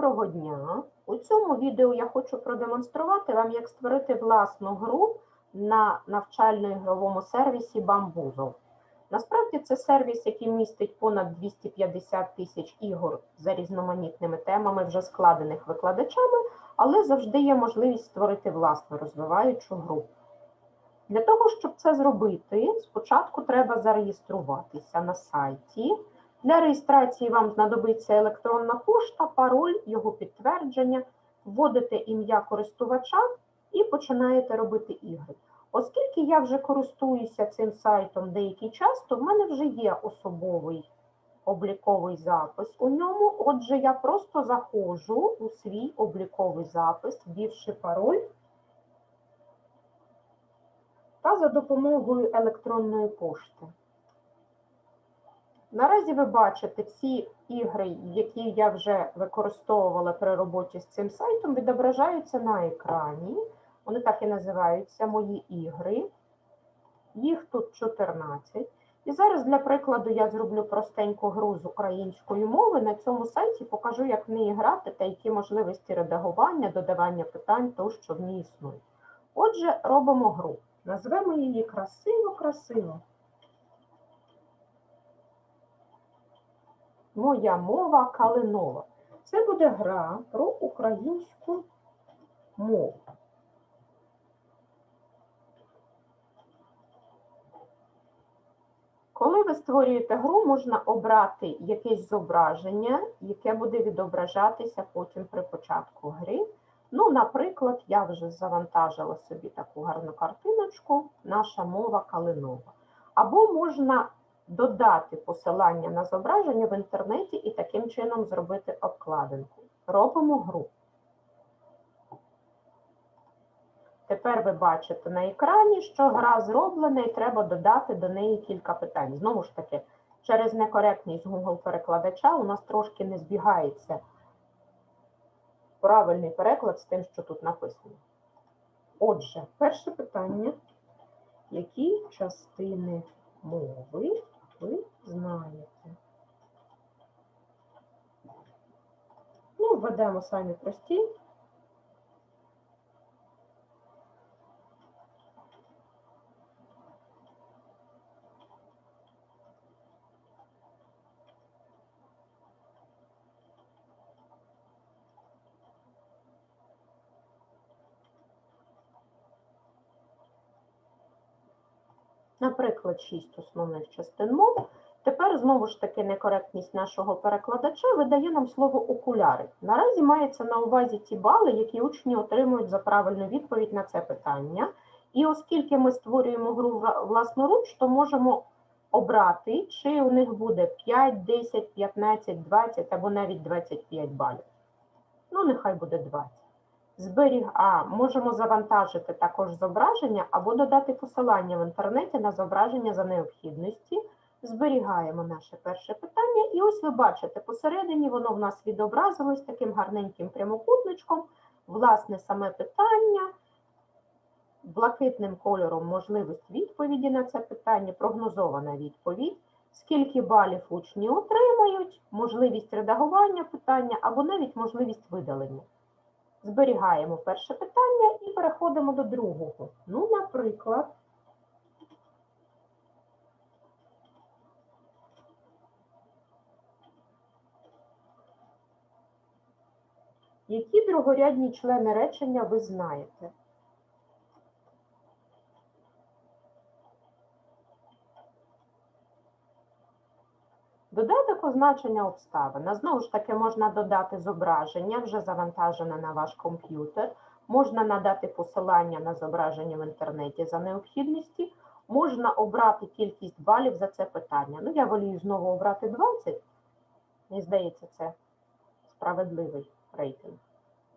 Доброго дня! У цьому відео я хочу продемонструвати вам, як створити власну гру на навчально-ігровому сервісі Bamboozle. Насправді це сервіс, який містить понад 250 тисяч ігор за різноманітними темами, вже складених викладачами, але завжди є можливість створити власну розвиваючу гру. Для того, щоб це зробити, спочатку треба зареєструватися на сайті. Для реєстрації вам знадобиться електронна пошта, пароль, його підтвердження, вводите ім'я користувача і починаєте робити ігри. Оскільки я вже користуюся цим сайтом деякий час, то в мене вже є особовий обліковий запис у ньому. Отже, я просто заходжу у свій обліковий запис, ввівши пароль та за допомогою електронної пошти. Наразі ви бачите всі ігри, які я вже використовувала при роботі з цим сайтом, відображаються на екрані. Вони так і називаються Мої ігри. Їх тут 14. І зараз, для прикладу, я зроблю простеньку гру з української мови. На цьому сайті покажу, як в неї грати та які можливості редагування, додавання питань, тощо в ній існують. Отже, робимо гру. Назвемо її красиво-красиво. Моя мова калинова. Це буде гра про українську мову. Коли ви створюєте гру, можна обрати якесь зображення, яке буде відображатися потім при початку гри. Ну, наприклад, я вже завантажила собі таку гарну картиночку, наша мова калинова. Або можна додати посилання на зображення в інтернеті і таким чином зробити обкладинку. Робимо гру. Тепер ви бачите на екрані, що гра зроблена, і треба додати до неї кілька питань. Знову ж таки, через некоректність Google-перекладача у нас трошки не збігається правильний переклад з тим, що тут написано. Отже, перше питання. Які частини мови ви знаєте? Ну, введемо самі прості. Наприклад, шість основних частин мов. Тепер знову ж таки некоректність нашого перекладача видає нам слово окуляри. Наразі мається на увазі ті бали, які учні отримують за правильну відповідь на це питання. І оскільки ми створюємо гру власноруч, то можемо обрати, чи у них буде 5, 10, 15, 20 або навіть 25 балів. Ну, нехай буде 20. Зберіг, а можемо завантажити також зображення або додати посилання в інтернеті на зображення за необхідності. Зберігаємо наше перше питання, і ось ви бачите, посередині воно в нас відобразилось таким гарненьким прямокутничком. Власне, саме питання, блакитним кольором можливість відповіді на це питання, прогнозована відповідь, скільки балів учні отримають, можливість редагування питання або навіть можливість видалення. Зберігаємо перше питання і переходимо до другого. Ну, наприклад, які другорядні члени речення ви знаєте? Додаток означення обставина. Знову ж таки, можна додати зображення, вже завантажене на ваш комп'ютер. Можна надати посилання на зображення в інтернеті за необхідності. Можна обрати кількість балів за це питання. Ну, я волію знову обрати 20. Мені здається, це справедливий рейтинг.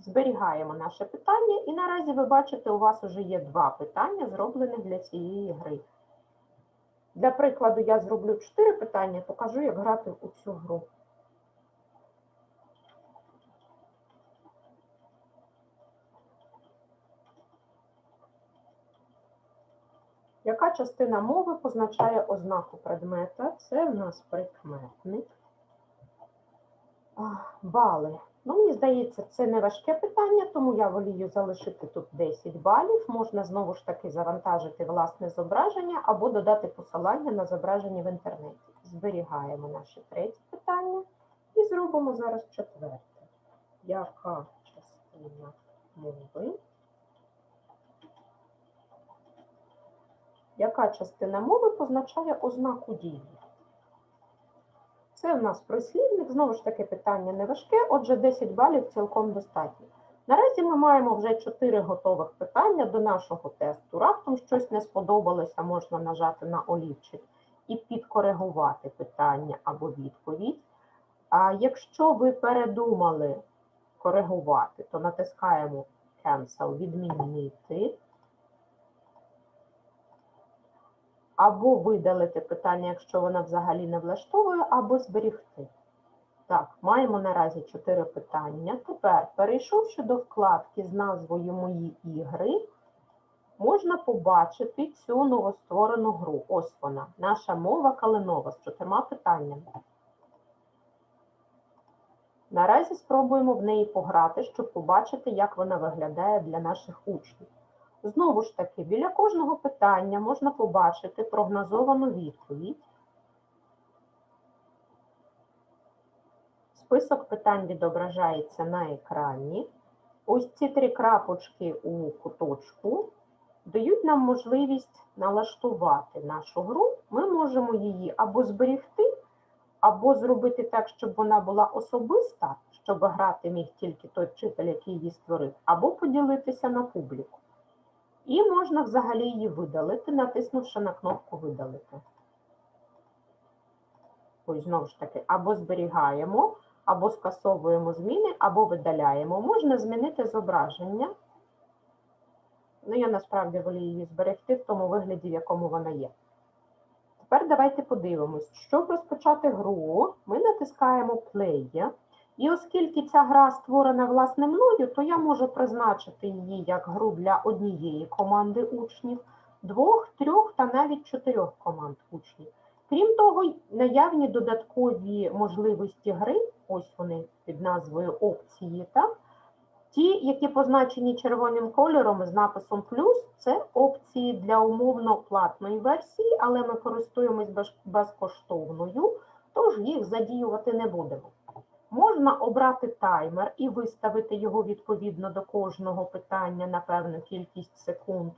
Зберігаємо наше питання, і наразі ви бачите, у вас вже є два питання, зроблених для цієї гри. Для прикладу, я зроблю чотири питання, покажу, як грати у цю гру. Яка частина мови позначає ознаку предмета? Це в нас прикметник. Бали. Ну, мені здається, це не важке питання, тому я волію залишити тут 10 балів. Можна знову ж таки завантажити власне зображення або додати посилання на зображення в інтернеті. Зберігаємо наше третє питання і зробимо зараз четверте. Яка частина мови? Яка частина мови позначає ознаку дії? Це в нас прислівник, знову ж таки, питання не важке, отже, 10 балів цілком достатньо. Наразі ми маємо вже 4 готових питання до нашого тесту. Раптом щось не сподобалося, можна нажати на олівчик і підкоригувати питання або відповідь. А якщо ви передумали коригувати, то натискаємо Cancel, відмінити. Або видалити питання, якщо вона взагалі не влаштовує, або зберігти. Так, маємо наразі чотири питання. Тепер, перейшовши до вкладки з назвою Мої ігри, можна побачити цю новостворену гру. Ось вона, наша мова калинова з чотирма питаннями. Наразі спробуємо в неї пограти, щоб побачити, як вона виглядає для наших учнів. Знову ж таки, біля кожного питання можна побачити прогнозовану відповідь. Список питань відображається на екрані. Ось ці три крапочки у куточку дають нам можливість налаштувати нашу гру. Ми можемо її або зберігти, або зробити так, щоб вона була особиста, щоб грати міг тільки той вчитель, який її створив, або поділитися на публіку. І можна взагалі її видалити, натиснувши на кнопку Видалити. Ось знову ж таки, або зберігаємо, або скасовуємо зміни, або видаляємо. Можна змінити зображення. Ну, я насправді волію її зберегти в тому вигляді, в якому вона є. Тепер давайте подивимось. Щоб розпочати гру, ми натискаємо Play. І оскільки ця гра створена власне мною, то я можу призначити її як гру для однієї команди учнів, двох, трьох та навіть чотирьох команд учнів. Крім того, наявні додаткові можливості гри, ось вони під назвою опції, так? Ті, які позначені червоним кольором з написом плюс, це опції для умовно платної версії, але ми користуємось безкоштовною, тож їх задіювати не будемо. Можна обрати таймер і виставити його відповідно до кожного питання на певну кількість секунд,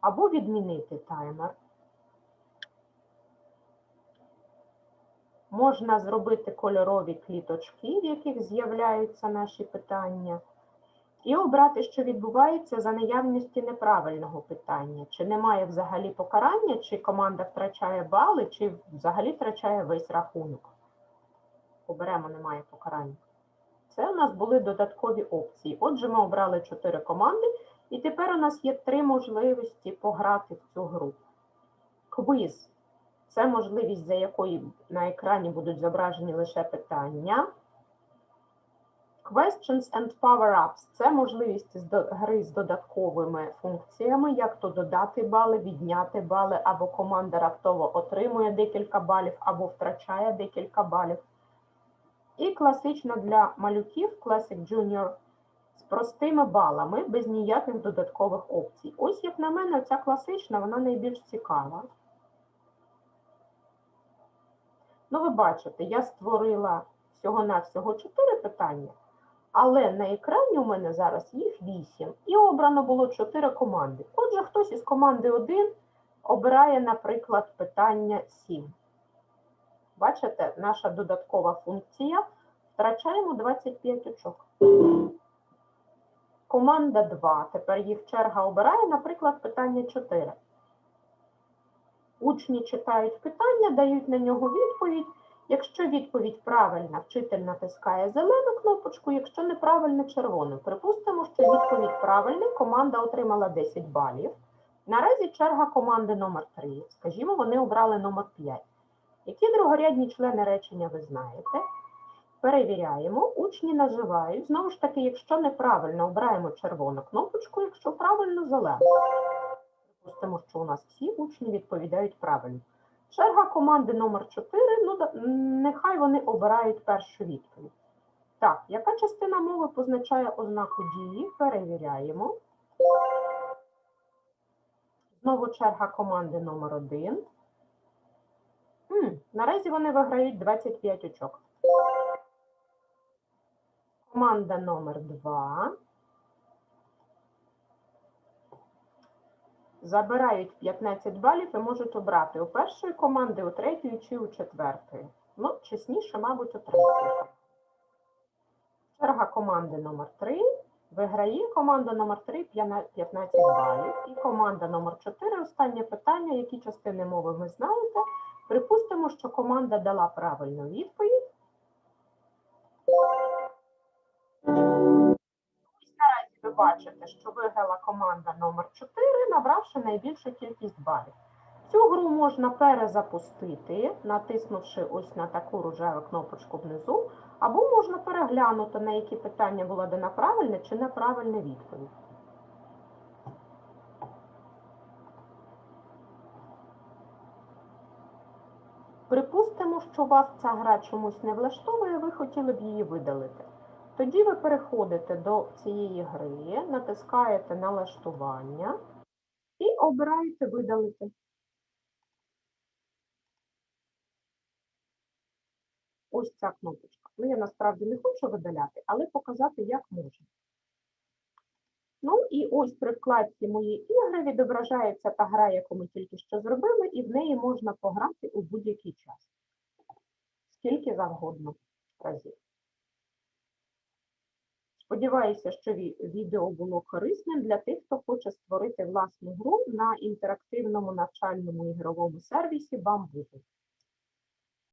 або відмінити таймер. Можна зробити кольорові кліточки, в яких з'являються наші питання, і обрати, що відбувається за наявності неправильного питання. Чи немає взагалі покарання, чи команда втрачає бали, чи взагалі втрачає весь рахунок. Оберемо немає покарання. Це у нас були додаткові опції. Отже, ми обрали чотири команди, і тепер у нас є три можливості пограти в цю гру. Квіз це можливість, за якою на екрані будуть зображені лише питання. Questions and Power-Ups це можливість гри з додатковими функціями, як то додати бали, відняти бали, або команда раптово отримує декілька балів, або втрачає декілька балів. І класично для малюків Classic Junior з простими балами, без ніяких додаткових опцій. Ось, як на мене, ця класична, вона найбільш цікава. Ну, ви бачите, я створила всього-навсього 4 питання, але на екрані у мене зараз їх 8. І обрано було 4 команди. Отже, хтось із команди 1 обирає, наприклад, питання 7. Бачите, наша додаткова функція. Втрачаємо 25 очок. Команда 2. Тепер їх черга обирає, наприклад, питання 4. Учні читають питання, дають на нього відповідь. Якщо відповідь правильна, вчитель натискає зелену кнопочку, якщо неправильно червону. Припустимо, що відповідь правильна, команда отримала 10 балів. Наразі черга команди номер 3. Скажімо, вони обрали номер 5. Які другорядні члени речення ви знаєте? Перевіряємо, учні наживають. Знову ж таки, якщо неправильно, обираємо червону кнопочку, якщо правильно зелену. Припустимо, що у нас всі учні відповідають правильно. Черга команди номер 4, ну нехай вони обирають першу відповідь. Так, яка частина мови позначає ознаку дії? Перевіряємо. Знову черга команди номер 1. Наразі вони виграють 25 очок. Команда номер 2. Забирають 15 балів і можуть обрати у першої команди, у третьої чи у четвертої. Ну, чесніше, мабуть, у третьої. Черга команди номер 3. Виграє команда номер 3 15 балів. І команда номер 4. Останнє питання. Які частини мови ви знаєте? Припустимо, що команда дала правильну відповідь. Ось наразі ви бачите, що виграла команда номер 4, набравши найбільшу кількість балів. Цю гру можна перезапустити, натиснувши ось на таку рожеву кнопочку внизу, або можна переглянути, на які питання була дана правильна чи неправильна відповідь. Припустимо, що вас ця гра чомусь не влаштовує, ви хотіли б її видалити. Тоді ви переходите до цієї гри, натискаєте налаштування і обираєте видалити. Ось ця кнопочка. Ну, я насправді не хочу видаляти, але показати, як можна. Ну і ось при вкладці Мої ігри відображається та гра, яку ми тільки що зробили, і в неї можна пограти у будь-який час. Скільки завгодно разів. Сподіваюся, що відео було корисним для тих, хто хоче створити власну гру на інтерактивному навчальному ігровому сервісі Bambuzu.